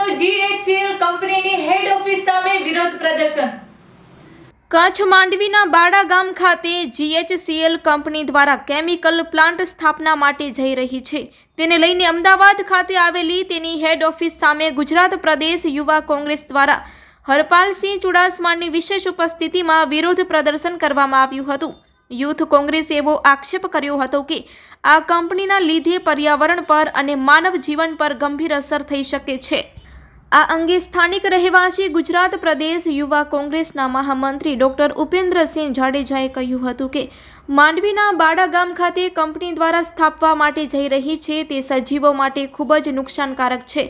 તો જીએચસીએલ કંપનીની હેડ ઓફિસ સામે વિરોધ પ્રદર્શન. કચ્છ માંડવીના બાડા ગામ ખાતે જીએચસીએલ કંપની દ્વારા કેમિકલ પ્લાન્ટ સ્થાપના માટે જઈ રહી છે. તેને લઈને અમદાવાદ ખાતે આવેલી તેની હેડ ઓફિસ સામે ગુજરાત પ્રદેશ યુવા કોંગ્રેસ દ્વારા હરપાલસિંહ ચુડાસમાની વિશેષ ઉપસ્થિતિમાં વિરોધ પ્રદર્શન કરવામાં આવ્યું હતું. યુથ કોંગ્રેસે એવો આક્ષેપ કર્યો હતો કે આ કંપનીના લીધે પર્યાવરણ પર અને માનવ જીવન પર ગંભીર અસર થઈ શકે છે. આ અંગે સ્થાનિક રહેવાસી ગુજરાત પ્રદેશ યુવા કોંગ્રેસના મહામંત્રી ડોક્ટર ઉપેન્દ્રસિંહ જાડેજાએ કહ્યું હતું કે, માંડવીના બાડા ગામ ખાતે કંપની દ્વારા સ્થાપવા માટે જઈ રહી છે તે સજીવો માટે ખૂબ જ નુકસાનકારક છે.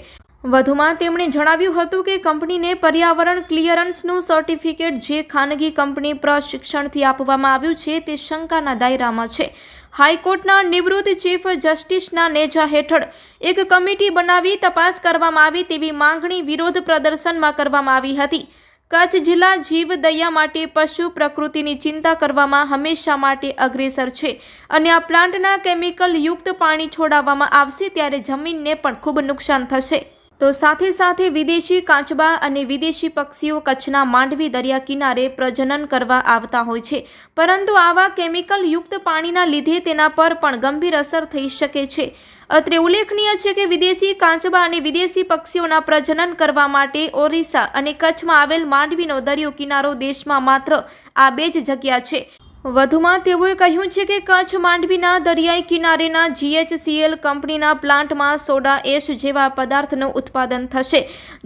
વધુમાં તેમણે જણાવ્યું હતું કે, કંપનીને પર્યાવરણ ક્લિયરન્સનું સર્ટિફિકેટ જે ખાનગી કંપની પ્રશિક્ષણથી આપવામાં આવ્યું છે તે શંકાના દાયરામાં છે. હાઈકોર્ટના નિવૃત્ત ચીફ જસ્ટિસના નેજા હેઠળ એક કમિટી બનાવી તપાસ કરવામાં આવી તેવી માંગણી વિરોધ પ્રદર્શનમાં કરવામાં આવી હતી. કચ્છ જિલ્લા જીવ દયા માટે પશુ પ્રકૃતિની ચિંતા કરવામાં હંમેશા માટે અગ્રેસર છે અને આ પ્લાન્ટના કેમિકલ યુક્ત પાણી છોડાવવામાં આવશે ત્યારે જમીનને પણ ખૂબ નુકસાન થશે. તો સાથે સાથે વિદેશી કાચબા અને વિદેશી પક્ષીઓ કચ્છના માંડવી દરિયા કિનારે પ્રજનન કરવા આવતા હોય છે. પરંતુ આવા કેમિકલ યુક્ત પાણીના લીધે તેના પર પણ ગંભીર અસર થઈ શકે છે. અત્રે ઉલ્લેખનીય છે કે વિદેશી કાચબા અને વિદેશી પક્ષીઓના પ્રજનન કરવા માટે ઓરિસ્સા અને કચ્છમાં આવેલ માંડવીનો દરિયો કિનારો દેશમાં માત્ર આ બે જ જગ્યા છે. વધુમાં તેઓએ કહ્યું છે કે કચ્છ માંડવીના દરિયાઈ કિનારેના જીએચસીએલ કંપનીના પ્લાન્ટમાં સોડા એશ જેવા પદાર્થનું ઉત્પાદન થશે.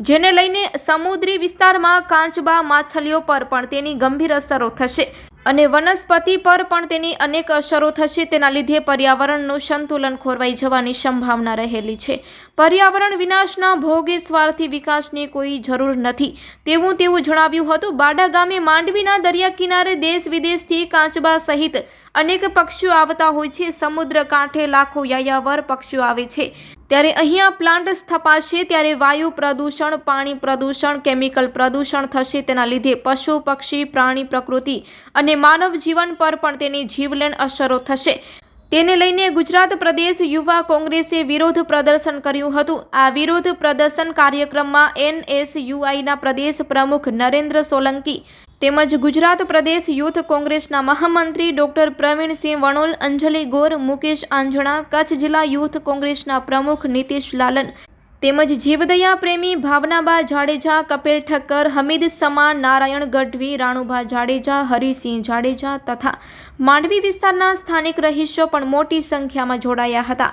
જેને લઈને સમુદ્રી વિસ્તારમાં કાચબા માછલીઓ પર પણ તેની ગંભીર અસરો થશે. અને વનસ્પતિ પર પણ તેની અનેક અસરો થશે, તેના લીધે પર્યાવરણનું સંતુલન ખોરવાઈ જવાની સંભાવના રહેલી છે. પર્યાવરણ વિનાશના ભોગે સ્વાર્થી વિકાસની કોઈ જરૂર નથી. તેવું તેવું જણાવ્યું હતું. બાડા ગામે માંડવીના દરિયા કિનારે દેશ વિદેશથી કાચબા સહિત અનેક પક્ષીઓ આવતા હોય છે. સમુદ્ર કાંઠે લાખો યાયાવર પક્ષીઓ આવે છે. ત્યારે અહીંયા પ્લાન્ટ સ્થપાશે ત્યારે વાયુ પ્રદૂષણ, પાણી પ્રદૂષણ, કેમિકલ પ્રદૂષણ થશે તેના લીધે પશુ, પક્ષી, પ્રાણી, પ્રકૃતિ અને માનવ જીવન પર પણ તેની જીવલેણ અસરો થશે. તેને લઈને ગુજરાત પ્રદેશ યુવા કોંગ્રેસે વિરોધ પ્રદર્શન કર્યું હતું. આ વિરોધ પ્રદર્શન કાર્યક્રમમાં એનએસયુઆઈના પ્રદેશ પ્રમુખ નરેન્દ્ર સોલંકી તેમજ ગુજરાત પ્રદેશ યુથ કોંગ્રેસના મહામંત્રી ડોક્ટર પ્રવીણસિંહ વણોલ, અંજલિ ગોર, મુકેશ આંજણા, કચ્છ જિલ્લા યુથ કોંગ્રેસના પ્રમુખ નીતિશ લાલન તેમજ જીવદયા પ્રેમી ભાવનાબા જાડેજા, કપિલ ઠક્કર, હમીદ સમા નારાયણ ગઢવી, રાણુભા જાડેજા, હરિસિંહ જાડેજા તથા માંડવી વિસ્તારના સ્થાનિક રહીશો પણ મોટી સંખ્યામાં જોડાયા હતા.